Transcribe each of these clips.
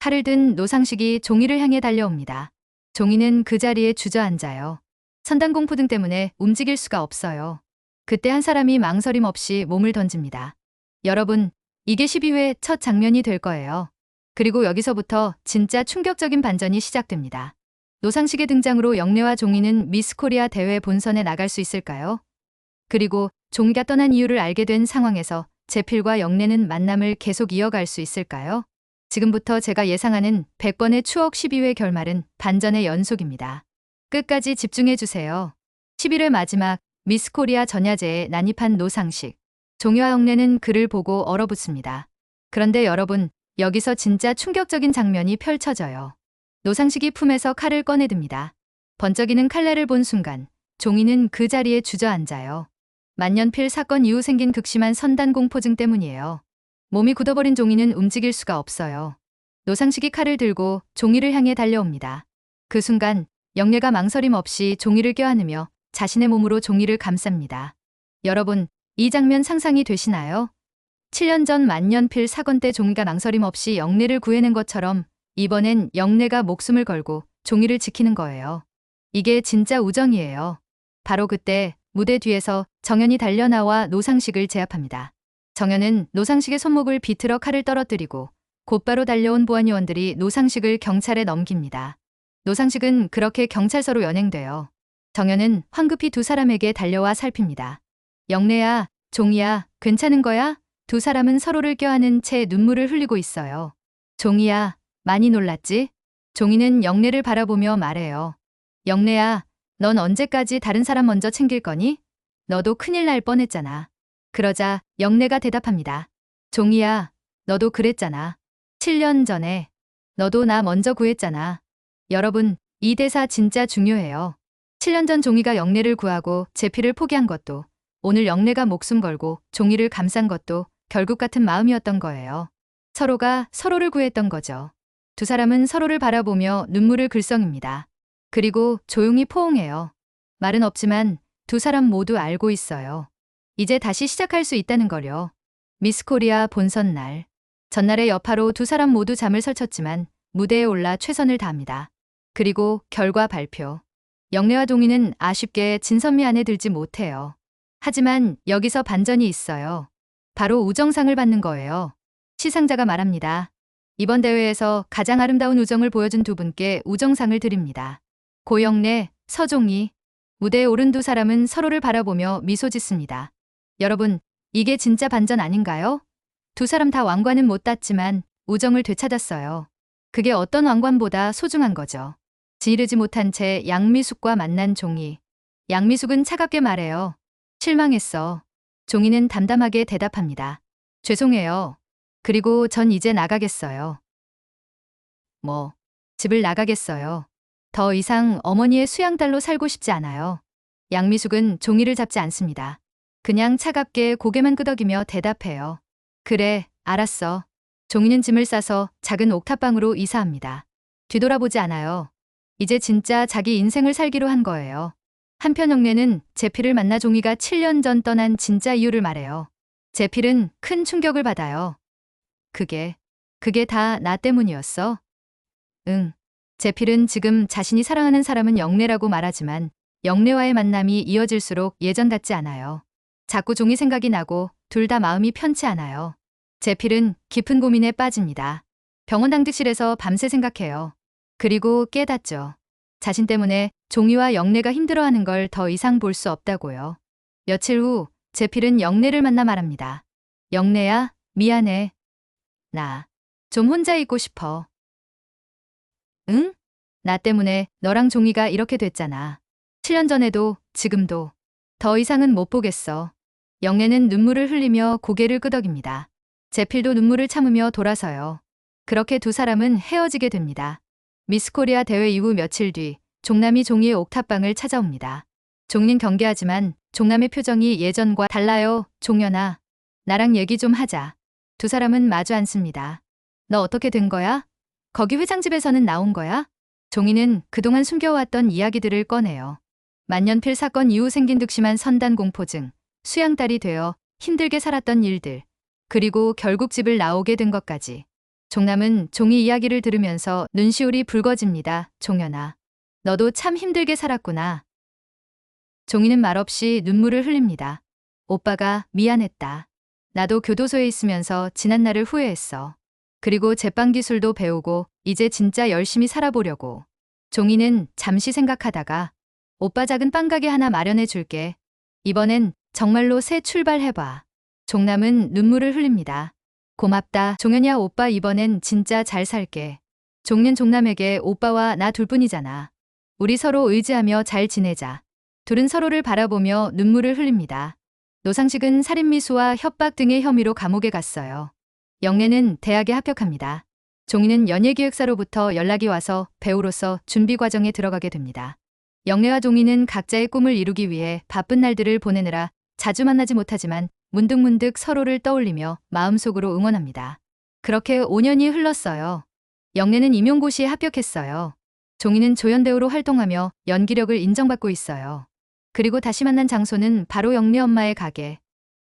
칼을 든 노상식이 종이를 향해 달려옵니다. 종이는 그 자리에 주저앉아요. 선단공포 등 때문에 움직일 수가 없어요. 그때 한 사람이 망설임 없이 몸을 던집니다. 여러분, 이게 12회 첫 장면이 될 거예요. 그리고 여기서부터 진짜 충격적인 반전이 시작됩니다. 노상식의 등장으로 영래와 종이는 미스 코리아 대회 본선에 나갈 수 있을까요? 그리고 종이가 떠난 이유를 알게 된 상황에서 제필과 영래는 만남을 계속 이어갈 수 있을까요? 지금부터 제가 예상하는 100번의 추억 12회 결말은 반전의 연속입니다. 끝까지 집중해 주세요. 11회 마지막 미스 코리아 전야제에 난입한 노상식. 종이와 영래는 그를 보고 얼어붙습니다. 그런데 여러분, 여기서 진짜 충격적인 장면이 펼쳐져요. 노상식이 품에서 칼을 꺼내듭니다. 번쩍이는 칼날을 본 순간 종이는 그 자리에 주저앉아요. 만년필 사건 이후 생긴 극심한 선단 공포증 때문이에요. 몸이 굳어버린 종이는 움직일 수가 없어요. 노상식이 칼을 들고 종이를 향해 달려옵니다. 그 순간 영예가 망설임 없이 종이를 껴안으며 자신의 몸으로 종이를 감쌉니다. 여러분, 이 장면 상상이 되시나요? 7년 전 만년필 사건 때 종이가 망설임 없이 영래를 구해낸 것처럼 이번엔 영래가 목숨을 걸고 종이를 지키는 거예요. 이게 진짜 우정이에요. 바로 그때 무대 뒤에서 정연이 달려나와 노상식을 제압합니다. 정연은 노상식의 손목을 비틀어 칼을 떨어뜨리고 곧바로 달려온 보안요원들이 노상식을 경찰에 넘깁니다. 노상식은 그렇게 경찰서로 연행돼요. 정연은 황급히 두 사람에게 달려와 살핍니다. 영래야, 종이야, 괜찮은 거야? 두 사람은 서로를 껴안은 채 눈물을 흘리고 있어요. 종이야, 많이 놀랐지? 종이는 영래를 바라보며 말해요. 영래야, 넌 언제까지 다른 사람 먼저 챙길 거니? 너도 큰일 날 뻔했잖아. 그러자 영래가 대답합니다. 종이야, 너도 그랬잖아. 7년 전에. 너도 나 먼저 구했잖아. 여러분, 이 대사 진짜 중요해요. 7년 전 종이가 영래를 구하고 제피를 포기한 것도, 오늘 영래가 목숨 걸고 종이를 감싼 것도 결국 같은 마음이었던 거예요. 서로가 서로를 구했던 거죠. 두 사람은 서로를 바라보며 눈물을 글썽입니다. 그리고 조용히 포옹해요. 말은 없지만 두 사람 모두 알고 있어요. 이제 다시 시작할 수 있다는 걸요. 미스 코리아 본선 날. 전날의 여파로 두 사람 모두 잠을 설쳤지만 무대에 올라 최선을 다합니다. 그리고 결과 발표. 영래와 동희는 아쉽게 진선미 안에 들지 못해요. 하지만 여기서 반전이 있어요. 바로 우정상을 받는 거예요. 시상자가 말합니다. 이번 대회에서 가장 아름다운 우정을 보여준 두 분께 우정상을 드립니다. 고영래, 서종희. 무대에 오른 두 사람은 서로를 바라보며 미소 짓습니다. 여러분, 이게 진짜 반전 아닌가요? 두 사람 다 왕관은 못 땄지만 우정을 되찾았어요. 그게 어떤 왕관보다 소중한 거죠. 지르지 못한 채 양미숙과 만난 종이. 양미숙은 차갑게 말해요. 실망했어. 종이는 담담하게 대답합니다. 죄송해요. 그리고 전 이제 나가겠어요. 뭐, 집을 나가겠어요. 더 이상 어머니의 수양딸로 살고 싶지 않아요. 양미숙은 종이를 잡지 않습니다. 그냥 차갑게 고개만 끄덕이며 대답해요. 그래, 알았어. 종이는 짐을 싸서 작은 옥탑방으로 이사합니다. 뒤돌아보지 않아요. 이제 진짜 자기 인생을 살기로 한 거예요. 한편 영래는 제필을 만나 종이가 7년 전 떠난 진짜 이유를 말해요. 제필은 큰 충격을 받아요. 그게, 그게 다 나 때문이었어? 응. 제필은 지금 자신이 사랑하는 사람은 영래라고 말하지만 영래와의 만남이 이어질수록 예전 같지 않아요. 자꾸 종이 생각이 나고 둘 다 마음이 편치 않아요. 제필은 깊은 고민에 빠집니다. 병원 당직실에서 밤새 생각해요. 그리고 깨닫죠. 자신 때문에 종이와 영래가 힘들어하는 걸 더 이상 볼 수 없다고요. 며칠 후 제필은 영래를 만나 말합니다. 영래야, 미안해. 나 좀 혼자 있고 싶어. 응? 나 때문에 너랑 종이가 이렇게 됐잖아. 7년 전에도 지금도 더 이상은 못 보겠어. 영래는 눈물을 흘리며 고개를 끄덕입니다. 제필도 눈물을 참으며 돌아서요. 그렇게 두 사람은 헤어지게 됩니다. 미스코리아 대회 이후 며칠 뒤 종남이 종이의 옥탑방을 찾아옵니다. 종이는 경계하지만 종남의 표정이 예전과 달라요. 종연아, 나랑 얘기 좀 하자. 두 사람은 마주 앉습니다. 너 어떻게 된 거야? 거기 회장집에서는 나온 거야? 종이는 그동안 숨겨왔던 이야기들을 꺼내요. 만년필 사건 이후 생긴 득심한 선단 공포증, 수양딸이 되어 힘들게 살았던 일들, 그리고 결국 집을 나오게 된 것까지. 종남은 종이 이야기를 들으면서 눈시울이 붉어집니다. 종현아. 너도 참 힘들게 살았구나. 종이는 말없이 눈물을 흘립니다. 오빠가 미안했다. 나도 교도소에 있으면서 지난 날을 후회했어. 그리고 제빵 기술도 배우고 이제 진짜 열심히 살아보려고. 종이는 잠시 생각하다가 오빠 작은 빵가게 하나 마련해 줄게. 이번엔 정말로 새 출발해봐. 종남은 눈물을 흘립니다. 고맙다. 종현이야 오빠 이번엔 진짜 잘 살게. 종년 종남에게 오빠와 나 둘뿐이잖아. 우리 서로 의지하며 잘 지내자. 둘은 서로를 바라보며 눈물을 흘립니다. 노상식은 살인미수와 협박 등의 혐의로 감옥에 갔어요. 영래는 대학에 합격합니다. 종이는 연예기획사로부터 연락이 와서 배우로서 준비 과정에 들어가게 됩니다. 영래와 종이는 각자의 꿈을 이루기 위해 바쁜 날들을 보내느라 자주 만나지 못하지만 문득문득 서로를 떠올리며 마음속으로 응원합니다. 그렇게 5년이 흘렀어요. 영래는 임용고시에 합격했어요. 종이는 조연배우로 활동하며 연기력을 인정받고 있어요. 그리고 다시 만난 장소는 바로 영래 엄마의 가게.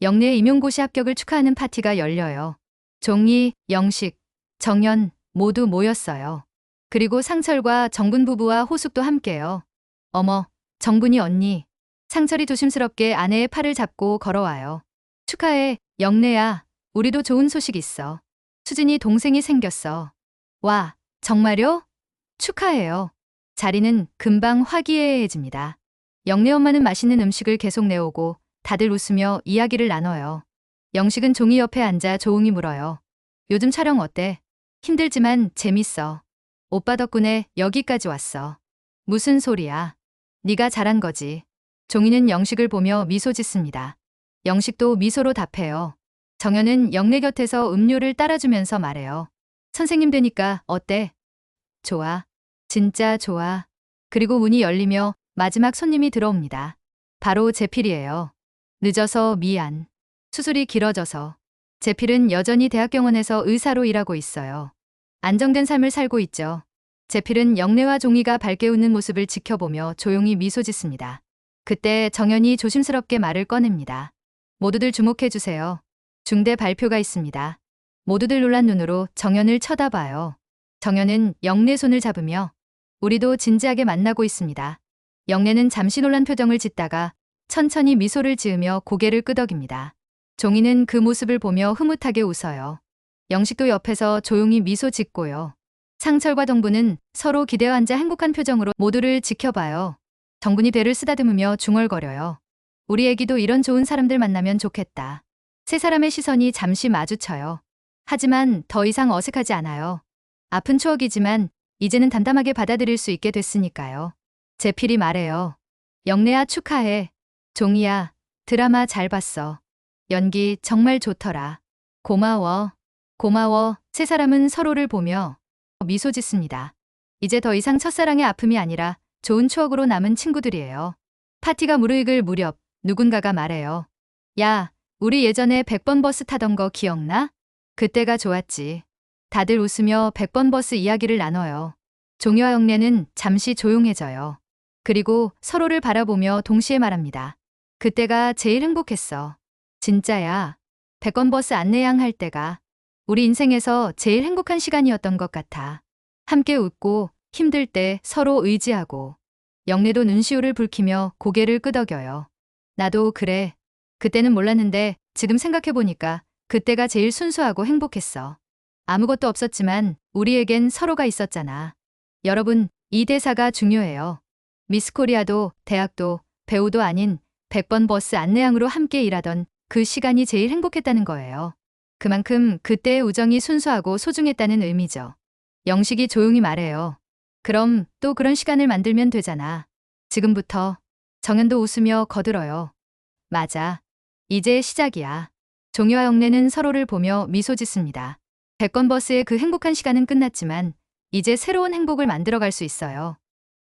영래의 임용고시 합격을 축하하는 파티가 열려요. 종이, 영식, 정연 모두 모였어요. 그리고 상철과 정분 부부와 호숙도 함께요. 어머, 정분이 언니. 상철이 조심스럽게 아내의 팔을 잡고 걸어와요. 축하해, 영래야. 우리도 좋은 소식 있어. 수진이 동생이 생겼어. 와, 정말요? 축하해요. 자리는 금방 화기애애해집니다. 영래 엄마는 맛있는 음식을 계속 내오고 다들 웃으며 이야기를 나눠요. 영식은 종이 옆에 앉아 조용히 물어요. 요즘 촬영 어때? 힘들지만 재밌어. 오빠 덕분에 여기까지 왔어. 무슨 소리야? 네가 잘한 거지. 종이는 영식을 보며 미소 짓습니다. 영식도 미소로 답해요. 정연은 영래 곁에서 음료를 따라주면서 말해요. 선생님 되니까 어때? 좋아. 진짜 좋아. 그리고 문이 열리며 마지막 손님이 들어옵니다. 바로 제필이에요. 늦어서 미안. 수술이 길어져서. 제필은 여전히 대학병원에서 의사로 일하고 있어요. 안정된 삶을 살고 있죠. 제필은 영래와 종이가 밝게 웃는 모습을 지켜보며 조용히 미소 짓습니다. 그때 정연이 조심스럽게 말을 꺼냅니다. 모두들 주목해 주세요. 중대 발표가 있습니다. 모두들 놀란 눈으로 정연을 쳐다봐요. 정연은 영래 손을 잡으며 우리도 진지하게 만나고 있습니다. 영래는 잠시 놀란 표정을 짓다가 천천히 미소를 지으며 고개를 끄덕입니다. 종이는 그 모습을 보며 흐뭇하게 웃어요. 영식도 옆에서 조용히 미소 짓고요. 상철과 정부는 서로 기대어 앉아 행복한 표정으로 모두를 지켜봐요. 정분이 배를 쓰다듬으며 중얼거려요. 우리 애기도 이런 좋은 사람들 만나면 좋겠다. 세 사람의 시선이 잠시 마주쳐요. 하지만 더 이상 어색하지 않아요. 아픈 추억이지만 이제는 담담하게 받아들일 수 있게 됐으니까요. 제필이 말해요. 영래야 축하해. 종이야, 드라마 잘 봤어. 연기 정말 좋더라. 고마워. 고마워. 세 사람은 서로를 보며 미소 짓습니다. 이제 더 이상 첫사랑의 아픔이 아니라 좋은 추억으로 남은 친구들이에요. 파티가 무르익을 무렵 누군가가 말해요. 야, 우리 예전에 100번 버스 타던 거 기억나? 그때가 좋았지. 다들 웃으며 100번 버스 이야기를 나눠요. 종이와 영래는 잠시 조용해져요. 그리고 서로를 바라보며 동시에 말합니다. 그때가 제일 행복했어. 진짜야. 100번 버스 안내양 할 때가 우리 인생에서 제일 행복한 시간이었던 것 같아. 함께 웃고 힘들 때 서로 의지하고 영래도 눈시울을 붉히며 고개를 끄덕여요. 나도 그래. 그때는 몰랐는데 지금 생각해보니까 그때가 제일 순수하고 행복했어. 아무것도 없었지만 우리에겐 서로가 있었잖아. 여러분, 이 대사가 중요해요. 미스코리아도 대학도 배우도 아닌 100번 버스 안내양으로 함께 일하던 그 시간이 제일 행복했다는 거예요. 그만큼 그때의 우정이 순수하고 소중했다는 의미죠. 영식이 조용히 말해요. 그럼 또 그런 시간을 만들면 되잖아. 지금부터 정연도 웃으며 거들어요. 맞아. 이제 시작이야. 종이와 영래는 서로를 보며 미소 짓습니다. 백건 버스의 그 행복한 시간은 끝났지만 이제 새로운 행복을 만들어갈 수 있어요.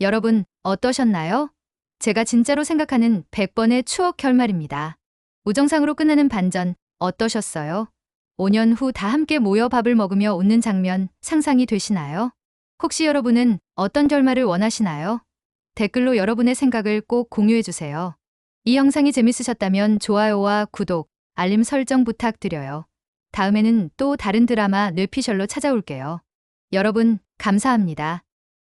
여러분 어떠셨나요? 제가 진짜로 생각하는 100번의 추억 결말입니다. 우정상으로 끝나는 반전 어떠셨어요? 5년 후 다 함께 모여 밥을 먹으며 웃는 장면 상상이 되시나요? 혹시 여러분은 어떤 결말을 원하시나요? 댓글로 여러분의 생각을 꼭 공유해 주세요. 이 영상이 재밌으셨다면 좋아요와 구독, 알림 설정 부탁드려요. 다음에는 또 다른 드라마 뇌피셜로 찾아올게요. 여러분, 감사합니다.